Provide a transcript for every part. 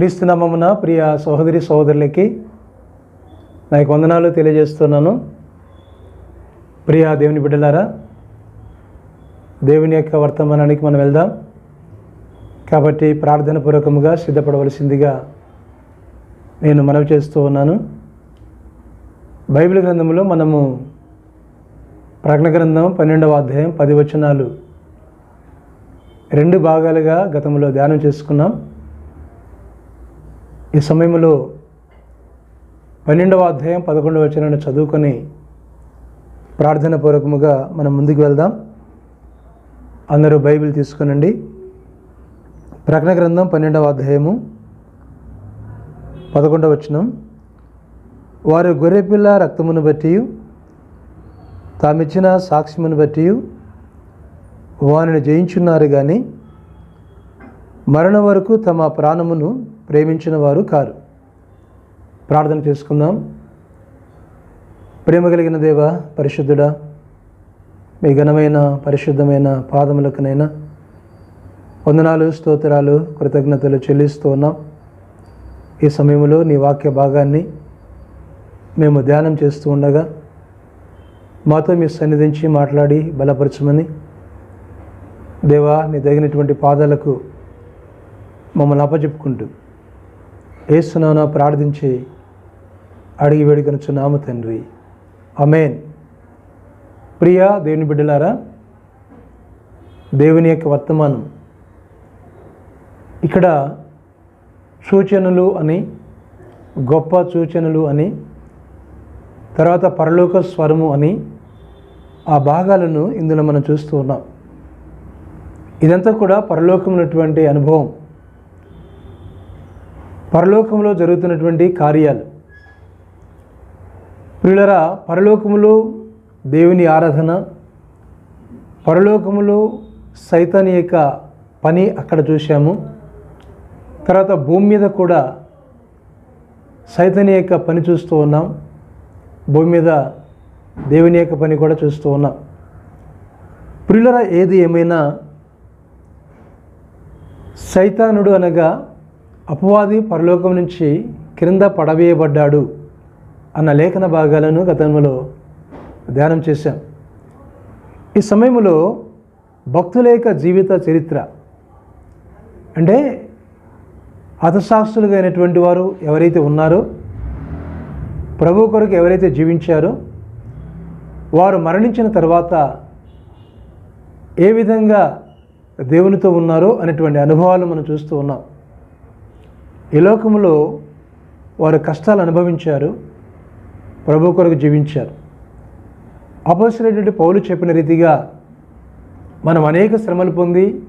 క్రీస్తునామమున ప్రియ సహోదరి సహోదరులకి నా యొక్క వందనాలు తెలియజేస్తున్నాను. ప్రియ దేవుని బిడ్డలారా దేవుని యొక్క వర్తమానానికి మనం వెళ్దాం. కాబట్టి ప్రార్థన పూర్వకముగా సిద్ధపడవలసిందిగా నేను మనవి చేస్తూ ఉన్నాను. బైబిల్ గ్రంథంలో మనము ప్రకటన గ్రంథం పన్నెండవ అధ్యాయం పది వచనాలు రెండు భాగాలుగా గతంలో ధ్యానం చేసుకున్నాం. ఈ సమయంలో పన్నెండవ అధ్యాయం పదకొండవ వచనాన్ని చదువుకొని ప్రార్థన పూర్వకముగా మనం ముందుకు వెళ్దాం. అందరూ బైబిల్ తీసుకునండి. ప్రకటన గ్రంథం పన్నెండవ అధ్యాయము పదకొండవ వచనం. వారు గొర్రెపిల్ల రక్తమును బట్టి తామిచ్చిన సాక్ష్యమును బట్టి వారిని జయించున్నారు కానీ మరణం వరకు తమ ప్రాణమును ప్రేమించిన వారు కారు. ప్రార్థన చేసుకుందాం. ప్రేమ కలిగిన దేవ పరిశుద్ధుడా మీ ఘనమైన పరిశుద్ధమైన పాదములకునైనా వందనాలు స్తోత్రాలు కృతజ్ఞతలు చెల్లిస్తూ ఉన్నాం. ఈ సమయంలో నీ వాక్య భాగాన్ని మేము ధ్యానం చేస్తూ ఉండగా మాతో మీ సన్నిధించి మాట్లాడి బలపరచమని దేవా నీ తగినటువంటి పాదాలకు మమ్మల్ని అప్పచెప్పుకుంటూ ఏసునాన ప్రార్థించి అడిగి వేడుకొనుచున్నాము తండ్రి. అమేన్ ప్రియ దేవుని బిడ్డలారా దేవుని యొక్క వర్తమానం. ఇక్కడ సూచనలు అని గొప్ప సూచనలు అని తర్వాత పరలోక స్వరము అని ఆ భాగాలను ఇందులో మనం చూస్తూ ఉన్నాం. ఇదంతా కూడా పరలోకమైనటువంటి అనుభవం. పరలోకంలో జరుగుతున్నటువంటి కార్యాలు. ప్రియులరా పరలోకములో దేవుని ఆరాధన పరలోకములో సైతాని యొక్క పని అక్కడ చూశాము. తర్వాత భూమి మీద కూడా సైతాని యొక్క పని చూస్తూ ఉన్నాం. భూమి మీద దేవుని యొక్క పని కూడా చూస్తూ ఉన్నాం. ప్రియులరా ఏది ఏమైనా సైతానుడు అనగా అపవాది పరలోకం నుంచి క్రింద పడవేయబడ్డాడు అన్న లేఖన భాగాలను గతంలో ధ్యానం చేశాం. ఈ సమయంలో భక్తుల యొక్క జీవిత చరిత్ర. అంటే హతశాస్త్రులుగా అయినటువంటి వారు ఎవరైతే ఉన్నారో ప్రభు కొరకు ఎవరైతే జీవించారో వారు మరణించిన తర్వాత ఏ విధంగా దేవునితో ఉన్నారో అనేటువంటి అనుభవాలు మనం చూస్తూ ఉన్నాం. ఈ లోకంలో వారు కష్టాలు అనుభవించారు ప్రభు కొరకు జీవించారు. అపోసినటువంటి పౌలు చెప్పిన రీతిగా మనం అనేక శ్రమలు పొంది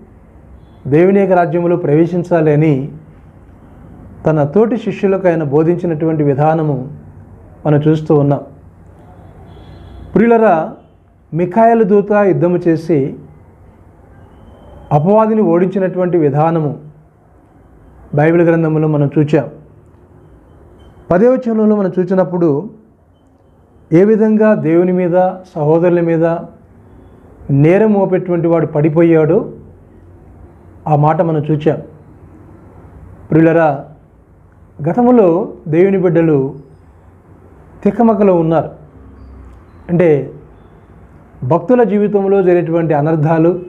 దేవుని యొక్క రాజ్యంలో ప్రవేశించాలి అని తన తోటి శిష్యులకు ఆయన బోధించినటువంటి విధానము మనం చూస్తూ ఉన్నాం. ప్రియులరా మిఖాయల దూత యుద్ధము చేసి అపవాదిని ఓడించినటువంటి విధానము బైబిల్ గ్రంథంలో మనం చూచాం. పదేవచనంలో మనం చూసినప్పుడు ఏ విధంగా దేవుని మీద సహోదరుల మీద నేరం మోపేటువంటి వాడు పడిపోయాడో? ఆ మాట మనం చూచాం. ప్రియులరా గతంలో దేవుని బిడ్డలు తిక్కమక్కలో ఉన్నారు. అంటే భక్తుల జీవితంలో జరిగేటువంటి అనర్థాలు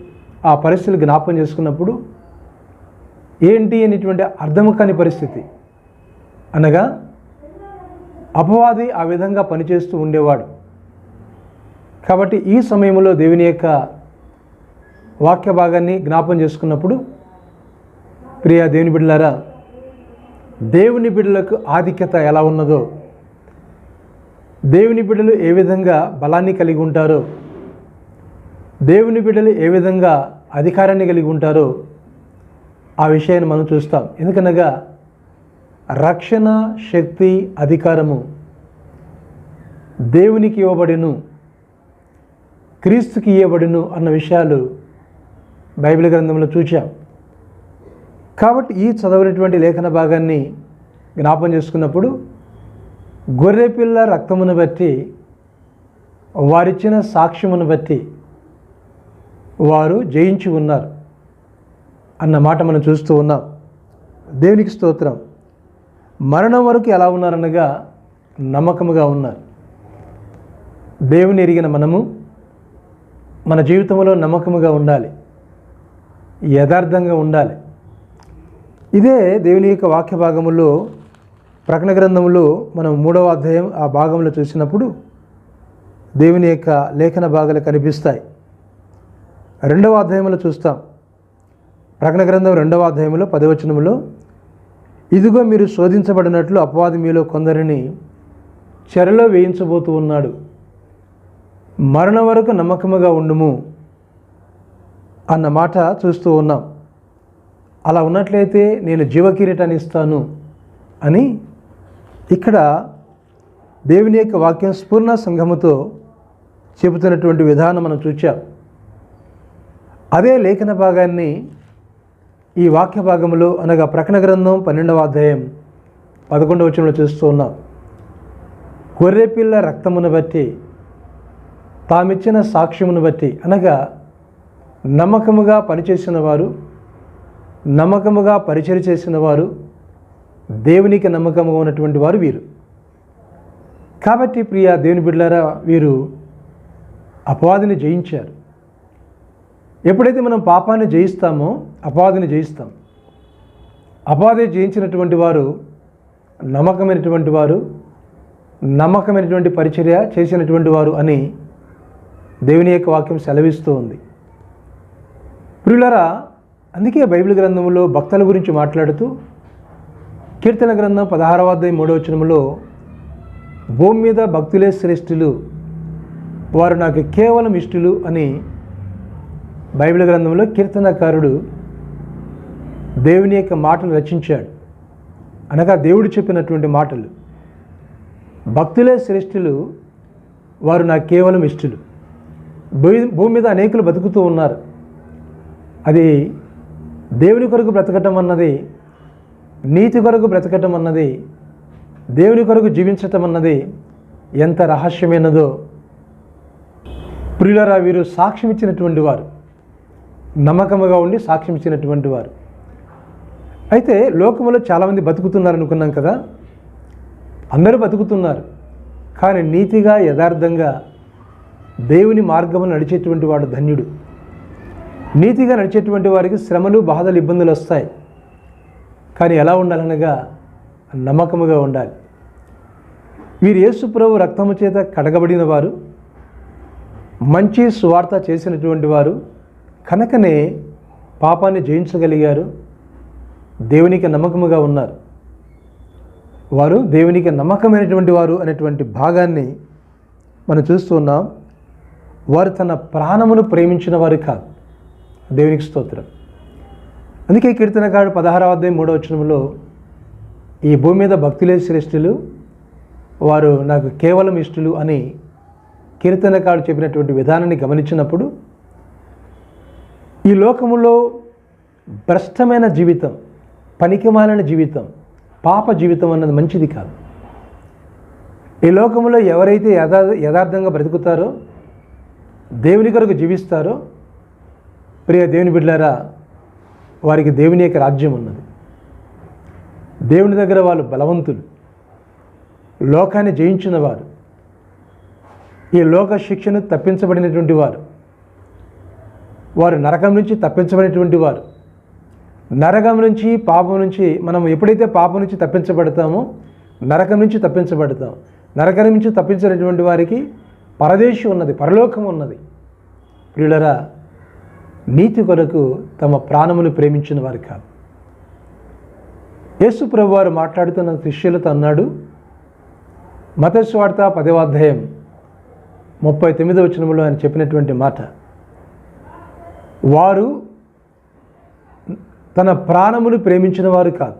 ఆ పరిస్థితులు జ్ఞాపకం చేసుకున్నప్పుడు ఏంటి అనేటువంటి అర్థం కాని పరిస్థితి. అనగా అపవాది ఆ విధంగా పనిచేస్తూ ఉండేవాడు. కాబట్టి ఈ సమయంలో దేవుని యొక్క వాక్య భాగాన్ని జ్ఞాపం చేసుకున్నప్పుడు ప్రియా దేవుని బిడ్డలారా దేవుని బిడ్డలకు ఆధిక్యత ఎలా ఉన్నదో దేవుని బిడ్డలు ఏ విధంగా బలాన్ని కలిగి ఉంటారో దేవుని బిడ్డలు ఏ విధంగా అధికారాన్ని కలిగి ఉంటారో ఆ విషయాన్ని మనం చూస్తాం. ఎందుకనగా రక్షణ శక్తి అధికారము దేవునికి ఇవ్వబడిను క్రీస్తుకి ఇవ్వబడిను అన్న విషయాలు బైబిల్ గ్రంథంలో చూచాం. కాబట్టి ఈ చదవనటువంటి లేఖన భాగాన్ని జ్ఞాపం చేసుకున్నప్పుడు గొర్రెపిల్ల రక్తమును బట్టి వారిచ్చిన సాక్ష్యమును బట్టి వారు జయించి ఉన్నారు. అన్న మాట మనం చూస్తూ ఉన్నాం. దేవునికి స్తోత్రం. మరణం వరకు ఎలా ఉన్నారనగా నమ్మకముగా ఉన్నారు. దేవుని ఎరిగిన మనము మన జీవితంలో నమ్మకముగా ఉండాలి. యథార్థంగా ఉండాలి. ఇదే దేవుని యొక్క వాక్య భాగములో ప్రకటన గ్రంథంలో మనం మూడవ అధ్యాయం ఆ భాగంలో చూసినప్పుడు దేవుని యొక్క లేఖన భాగాలు కనిపిస్తాయి. రెండవ అధ్యాయంలో చూస్తాం. ప్రకటన గ్రంథం రెండవ అధ్యాయంలో పదవచనంలో ఇదిగో మీరు శోధించబడినట్లు అపవాది మీలో కొందరిని చెరలో వేయించబోతూ ఉన్నాడు. మరణం వరకు నమ్మకముగా ఉండుము అన్న మాట చూస్తూ ఉన్నాం. అలా ఉన్నట్లయితే నేను జీవకిరీటాన్ని ఇస్తాను అని ఇక్కడ దేవుని యొక్క వాక్యం స్ఫూర్ణ సంఘముతో చెబుతున్నటువంటి విధానం మనం చూచాం. అదే లేఖన భాగాన్ని ఈ వాక్య భాగంలో అనగా ప్రకటన గ్రంథం పన్నెండవ అధ్యాయం పదకొండవ వచనంలో చూస్తూ ఉన్నాం. గొర్రెపిల్ల రక్తమును బట్టి తామిచ్చిన సాక్ష్యమును బట్టి అనగా నమ్మకముగా పనిచేసిన వారు నమ్మకముగా పరిచయం చేసిన వారు దేవునికి నమ్మకముగా ఉన్నటువంటి వారు వీరు. కాబట్టి ప్రియ దేవుని బిడ్డలారా వీరు అపవాదిని జయించారు. ఎప్పుడైతే మనం పాపాన్ని జయిస్తామో అపాధిని జయిస్తాం. అపాధి జయించినటువంటి వారు నమ్మకమైనటువంటి వారు నమ్మకమైనటువంటి పరిచర్య చేసినటువంటి వారు అని దేవుని యొక్క వాక్యం సెలవిస్తూ ఉంది. ప్రియులరా అందుకే బైబిల్ గ్రంథంలో భక్తుల గురించి మాట్లాడుతూ కీర్తన గ్రంథం పదహారవ అధ్యాయం మూడవ వచనంలో భూమి మీద భక్తులే శ్రేష్ఠులు వారు నాకు కేవలం ఇష్టలు అని బైబిల్ గ్రంథంలో కీర్తనకారుడు దేవుని యొక్క మాటలు రచించాడు. అనగా దేవుడు చెప్పినటువంటి మాటలు. భక్తులే శ్రేష్ఠులు వారు నాకు కేవలం ఇష్టలు. భూమి భూమి మీద అనేకులు బతుకుతూ ఉన్నారు. అది దేవుని కొరకు బ్రతకటం అన్నది నీతి కొరకు బ్రతకటం అన్నది దేవుని కొరకు జీవించటం అన్నది ఎంత రహస్యమైనదో ప్రియులరా వీరు సాక్ష్యం ఇచ్చినటువంటి వారు. నమ్మకముగా ఉండి సాక్ష్యం ఇచ్చినటువంటి వారు. అయితే లోకంలో చాలామంది బతుకుతున్నారు అనుకున్నాం కదా? అందరూ బతుకుతున్నారు. కానీ నీతిగా యథార్థంగా దేవుని మార్గమును నడిచేటువంటి వాడు ధన్యుడు. నీతిగా నడిచేటువంటి వారికి శ్రమలు బాధలు ఇబ్బందులు వస్తాయి. కానీ ఎలా ఉండాలనగా నమ్మకముగా ఉండాలి. వీరు యేసుప్రభు రక్తము చేత కడగబడిన వారు మంచి సువార్త చేసినటువంటి వారు కనుకనే పాపాన్ని జయించగలిగారు దేవునికి నమ్మకముగా ఉన్నారు. వారు దేవునికి నమ్మకమైనటువంటి వారు అనేటువంటి భాగాన్ని మనం చూస్తూ ఉన్నాం. వారు తన ప్రాణమును ప్రేమించిన వారు కాదు. దేవునికి స్తోత్రం. అందుకే కీర్తనకాడు పదహారవ అధ్యాయం మూడవ వచనంలో ఈ భూమి మీద భక్తులే శ్రేష్ఠులు వారు నాకు కేవలం ఇష్టలు అని కీర్తనకాడు చెప్పినటువంటి విధానాన్ని గమనించినప్పుడు ఈ లోకములో భ్రష్టమైన జీవితం పనికిమాలిన జీవితం పాప జీవితం అన్నది మంచిది కాదు. ఈ లోకంలో ఎవరైతే యథా యథార్థంగా బ్రతుకుతారో దేవుని కొరకు జీవిస్తారో ప్రియ దేవుని బిడ్డారా వారికి దేవుని యొక్క రాజ్యం ఉన్నది. దేవుని దగ్గర వాళ్ళు బలవంతులు. లోకాన్ని జయించిన వారు. ఈ లోక శిక్షను తప్పించబడినటువంటి వారు. వారు నరకం నుంచి తప్పించబడినటువంటి వారు. నరకం నుంచి పాపం నుంచి మనం ఎప్పుడైతే పాపం నుంచి తప్పించబడతామో నరకం నుంచి తప్పించబడతాం. నరకం నుంచి తప్పించినటువంటి వారికి పరదేశం ఉన్నది పరలోకం ఉన్నది. ప్రియులరా నీతి కొరకు తమ ప్రాణమును ప్రేమించిన వారు కాదు. యేసు ప్రభు వారు మాట్లాడుతున్న శిష్యులతో అన్నాడు మతస్వార్త పదవాధ్యాయం ముప్పై తొమ్మిదో వచనంలో ఆయన చెప్పినటువంటి మాట వారు తన ప్రాణమును ప్రేమించిన వారు కాదు.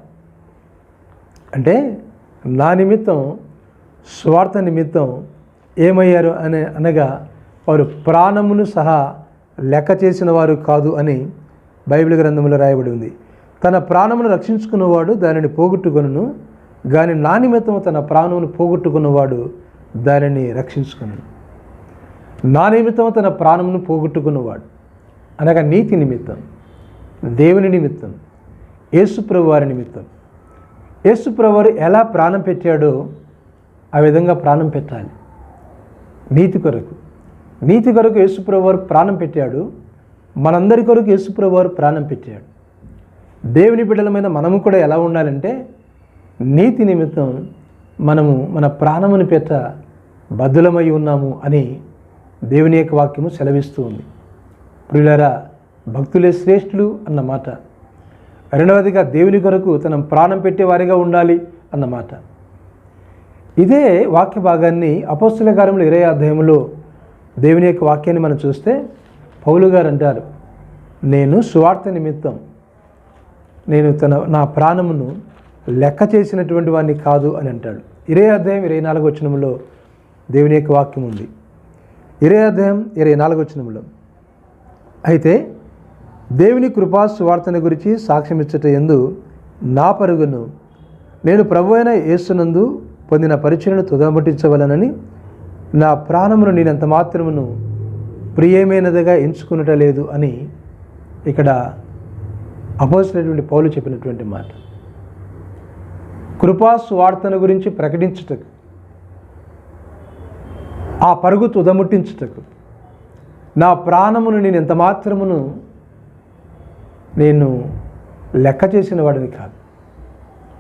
అంటే నా నిమిత్తం స్వార్థ నిమిత్తం ఏమయ్యారు అనే అనగా వారు ప్రాణమును సహా లెక్క చేసిన వారు కాదు అని బైబిల్ గ్రంథంలో రాయబడి ఉంది. తన ప్రాణమును రక్షించుకున్నవాడు దానిని పోగొట్టుకును కానీ నా నిమిత్తం తన ప్రాణమును పోగొట్టుకున్నవాడు దానిని రక్షించుకును నా నిమిత్తం తన ప్రాణమును పోగొట్టుకున్నవాడు. అనగా నీతి నిమిత్తం దేవుని నిమిత్తం యేసుప్రభు వారి నిమిత్తం. యేసుప్రవారు ఎలా ప్రాణం పెట్టాడో ఆ విధంగా ప్రాణం పెట్టాలి. నీతి కొరకు. నీతి కొరకు యేసుప్రవారు ప్రాణం పెట్టాడు. మనందరి కొరకు యేసుప్రవారు ప్రాణం పెట్టాడు. దేవుని బిడ్డలమైన మనము కూడా ఎలా ఉండాలంటే నీతి నిమిత్తం మనము మన ప్రాణముని పెట్ట బద్దులమై ఉన్నాము అని దేవుని యొక్క వాక్యము సెలవిస్తూ ఉంది. ప్రియులారా భక్తులే శ్రేష్ఠులు అన్నమాట రెండవదిగా దేవుని కొరకు తనం ప్రాణం పెట్టేవారిగా ఉండాలి అన్నమాట ఇదే వాక్య భాగాన్ని అపోస్తుల కార్యంలో ఇరవై అధ్యాయంలో దేవుని యొక్క వాక్యాన్ని మనం చూస్తే పౌలు గారు అంటారు నేను సువార్త నిమిత్తం నేను తన నా ప్రాణమును లెక్క చేసినటువంటి వాడిని కాదు అని అంటాడు. ఇరవై అధ్యాయం ఇరవై నాలుగు వచనంలో దేవుని యొక్క వాక్యం ఉంది. ఇరవై అధ్యాయం ఇరవై నాలుగు వచనంలో అయితే దేవుని కృపా సువార్తను గురించి సాక్ష్యమిచ్చట ఎందు నా పరుగును నేను ప్రభు అయిన యేసునందు పొందిన పరిచయను తుదముట్టించవలనని నా ప్రాణమును నేనంత మాత్రమును ప్రియమైనదిగా ఎంచుకున్నట లేదు అని ఇక్కడ అపోసినటువంటి పౌలు చెప్పినటువంటి మాట. కృపా సువార్తను గురించి ప్రకటించుటకు ఆ పరుగు తుదముట్టించుటకు నా ప్రాణమును నేను ఎంత మాత్రమును నేను లెక్క చేసిన వాడిని కాదు.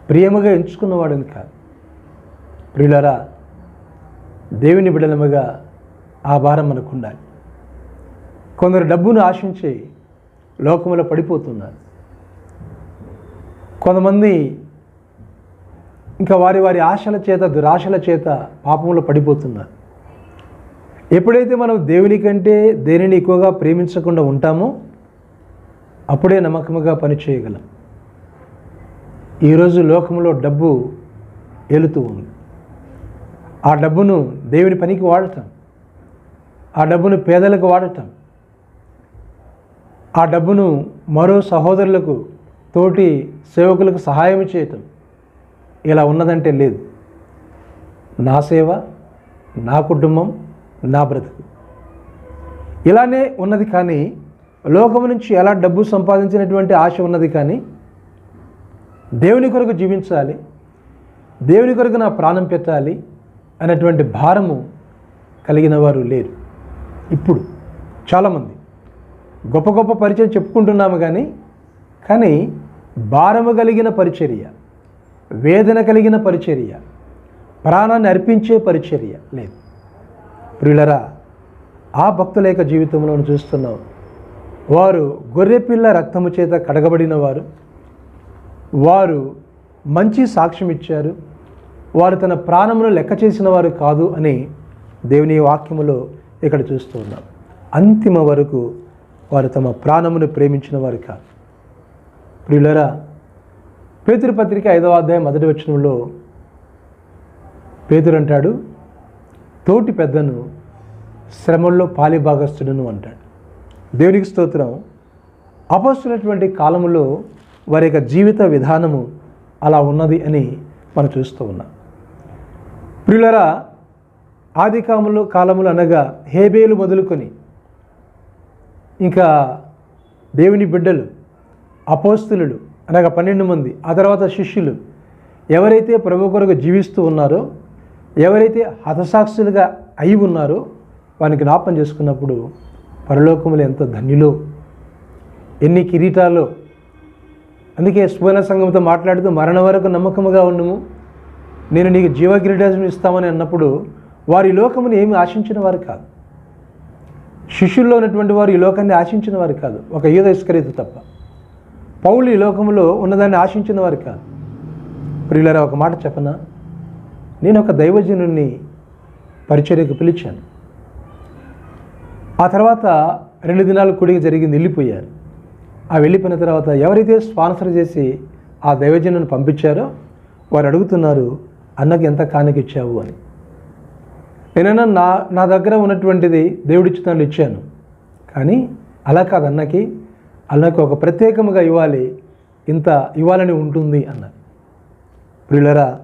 ప్రియముగా ఎంచుకున్న వాడిని కాదు. ప్రియులరా దేవుని బిడలముగా ఆ భారం మనకు ఉండాలి కొందరు డబ్బును ఆశించి లోకములో పడిపోతున్నారు. కొంతమంది ఇంకా వారి వారి ఆశల చేత దురాశల చేత పాపంలో పడిపోతున్నారు. ఎప్పుడైతే మనం దేవుని కంటే దేనిని ఎక్కువగా ప్రేమించకుండా ఉంటామో అప్పుడే నమ్మకముగా పనిచేయగలం ఈరోజు లోకంలో డబ్బు ఏలుతూ ఉంది. ఆ డబ్బును దేవుని పనికి వాడటం ఆ డబ్బును పేదలకు వాడటం ఆ డబ్బును మరో సహోదరులకు తోటి సేవకులకు సహాయం చేయటం ఇలా ఉన్నదంటే లేదు. నా సేవ నా కుటుంబం నా బ్రతుకు. ఇలానే ఉన్నది కానీ లోకం నుంచి ఎలా డబ్బు సంపాదించినటువంటి ఆశ ఉన్నది కానీ దేవుని కొరకు జీవించాలి దేవుని కొరకు నా ప్రాణం పెట్టాలి అనేటువంటి భారము కలిగిన వారు లేరు. ఇప్పుడు చాలామంది గొప్ప గొప్ప పరిచయం చెప్పుకుంటున్నాము కానీ కానీ భారము కలిగిన పరిచర్య వేదన కలిగిన పరిచర్య ప్రాణాన్ని అర్పించే పరిచర్య లేదు. ప్రియులరా ఆ భక్తుల యొక్క జీవితంలో చూస్తున్నాం వారు గొర్రెపిల్ల రక్తము చేత కడగబడిన వారు. వారు మంచి సాక్ష్యం ఇచ్చారు. వారు తన ప్రాణమును లెక్క చేసిన వారు కాదు అని దేవుని వాక్యములో ఇక్కడ చూస్తూ ఉన్నాం. అంతిమ వరకు వారు తమ ప్రాణమును ప్రేమించిన వారు కాదు. ప్రియులరా పేతురు పత్రిక ఐదవ అధ్యాయం మొదటి వచనంలో పేతురు అంటాడు తోటి పెద్దను శ్రమల్లో పాలిభాగస్తుడును అంటాడు. దేవునికి స్తోత్రం. అపస్తున్నటువంటి కాలములో వారి యొక్క జీవిత విధానము అలా ఉన్నది అని మనం చూస్తూ ఉన్నాం. ప్రియులరా ఆది కాములు కాలములు అనగా హేబేలు మొదలుకొని ఇంకా దేవుని బిడ్డలు అపోస్తులు అనగా పన్నెండు మంది ఆ తర్వాత శిష్యులు ఎవరైతే ప్రభు కొరకు జీవిస్తూ ఉన్నారో ఎవరైతే హతసాక్షులుగా అయి ఉన్నారో వాని జ్ఞాపం చేసుకున్నప్పుడు పరలోకములు ఎంత ధన్యులో ఎన్ని కిరీటాలో. అందుకే సువర్ణ సంఘంతో మాట్లాడుతూ మరణం వరకు నమ్మకముగా ఉండము. నేను నీకు జీవ కిరీటం ఇస్తామని అన్నప్పుడు వారి లోకముని ఏమి ఆశించిన వారు కాదు. శిష్యుల్లో ఉన్నటువంటి వారు ఈ లోకాన్ని ఆశించిన వారు కాదు. ఒక యూద ఇస్కరీత తప్ప. పౌలు ఈ లోకంలో ఉన్నదాన్ని ఆశించిన వారు కాదు. ప్రియులరా ఒక మాట చెప్పనా? నేను ఒక దైవజనుని పరిచర్యకు పిలిచాను. ఆ తర్వాత రెండు దినాలు కూడిక జరిగింది వెళ్ళిపోయారు ఆ వెళ్ళిపోయిన తర్వాత ఎవరైతే స్పాన్సర్ చేసి ఆ దైవజనుని పంపించారో వారు అడుగుతున్నారు అన్నకి ఎంత కానుకిచ్చావు అని. నేనన్నా నా నా దగ్గర ఉన్నటువంటిది దేవుడిచ్చిన ఇచ్చాను. కానీ అలా కాదు అన్నకి. అన్నకి ఒక ప్రత్యేకముగా ఇవ్వాలి. ఇంత ఇవ్వాలని ఉంటుంది అన్నారు. ప్రియులరా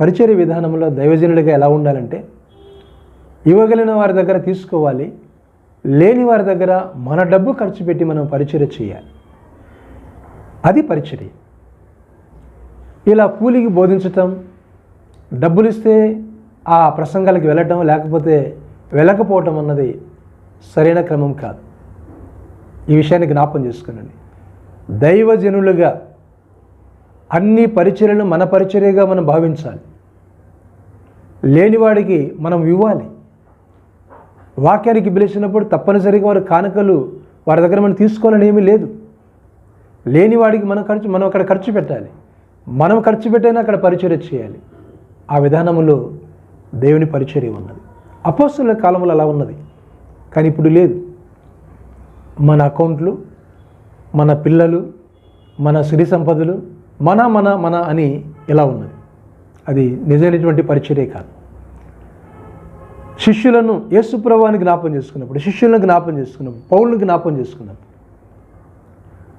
పరిచర్య విధానంలో దైవజనుడిగా ఎలా ఉండాలంటే ఇవ్వగలిగిన వారి దగ్గర తీసుకోవాలి. లేని వారి దగ్గర మన డబ్బు ఖర్చు పెట్టి మనం పరిచర్య చేయాలి. అది పరిచర్య. ఇలా కూలికి బోధించటం డబ్బులు ఇస్తే ఆ ప్రసంగాలకు వెళ్ళటం లేకపోతే వెళ్ళకపోవటం అన్నది సరైన క్రమం కాదు. ఈ విషయాన్ని జ్ఞాపం చేసుకునండి. దైవజనులుగా అన్ని పరిచర్యలను మన పరిచర్యగా మనం భావించాలి. లేనివాడికి మనం ఇవ్వాలి. వాక్యానికి పిలిచినప్పుడు తప్పనిసరిగా వారి కానుకలు వారి దగ్గర మనం తీసుకోవాలని ఏమీ లేదు. లేని వాడికి మనం ఖర్చు మనం అక్కడ ఖర్చు పెట్టాలి. మనం ఖర్చు పెట్టైనా అక్కడ పరిచర్య చేయాలి. ఆ విధానములో దేవుని పరిచర్య ఉన్నది. అపోస్తుల కాలంలో అలా ఉన్నది. కానీ ఇప్పుడు లేదు. మన అకౌంట్లు మన పిల్లలు మన సిరి సంపదలు మన మన మన అని ఇలా ఉన్నది? అది నిజమైనటువంటి పరిచర్య కాదు. శిష్యులను యేసుప్రభాని జ్ఞాపం చేసుకున్నప్పుడు శిష్యులను జ్ఞాపం చేసుకున్నప్పుడు పౌరులను జ్ఞాపం చేసుకున్నప్పుడు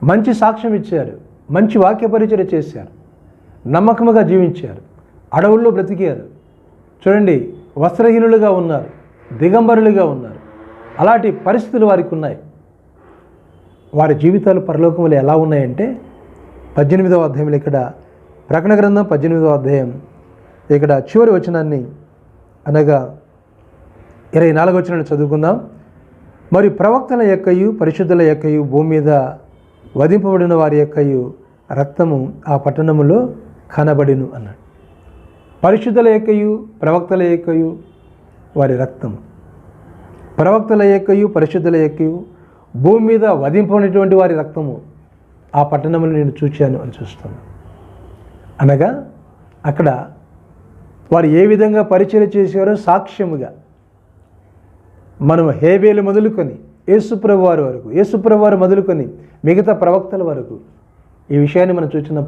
మంచి సాక్ష్యం ఇచ్చారు మంచి వాక్య పరిచయ చేశారు నమ్మకముగా జీవించారు అడవుల్లో బ్రతికారు. చూడండి వస్త్రహీనులుగా ఉన్నారు దిగంబరులుగా ఉన్నారు. అలాంటి పరిస్థితులు వారికి ఉన్నాయి. వారి జీవితాలు పరలోకములు ఎలా ఉన్నాయంటే పద్దెనిమిదవ అధ్యాయంలో ఇక్కడ ప్రకటన గ్రంథం పద్దెనిమిదవ అధ్యాయం ఇక్కడ చివరి వచనాన్ని అనగా ఇరవై నాలుగు వచ్చిన చదువుకుందాం. మరి ప్రవక్తల యొక్కయు పరిశుద్ధుల యొక్కయు భూమి మీద వధింపబడిన వారి యొక్కయు రక్తము ఆ పట్టణములో కనబడిను అన్నాడు. పరిశుద్ధుల యొక్కయు ప్రవక్తల యొక్కయు వారి రక్తము. ప్రవక్తల యొక్కయు పరిశుద్ధుల యొక్కయు భూమి మీద వధింపబడినటువంటి వారి రక్తము ఆ పట్టణంలో నేను చూచాను అని చూస్తాను అనగా అక్కడ వారు ఏ విధంగా పరిచయం చేశారో సాక్ష్యముగా మనం హేబేలు మొదలుకొని యేసుప్రభు వారి వరకు యేసుప్రభు వారు మొదలుకొని మిగతా ప్రవక్తల వరకు ఈ విషయాన్ని మనం చూసిన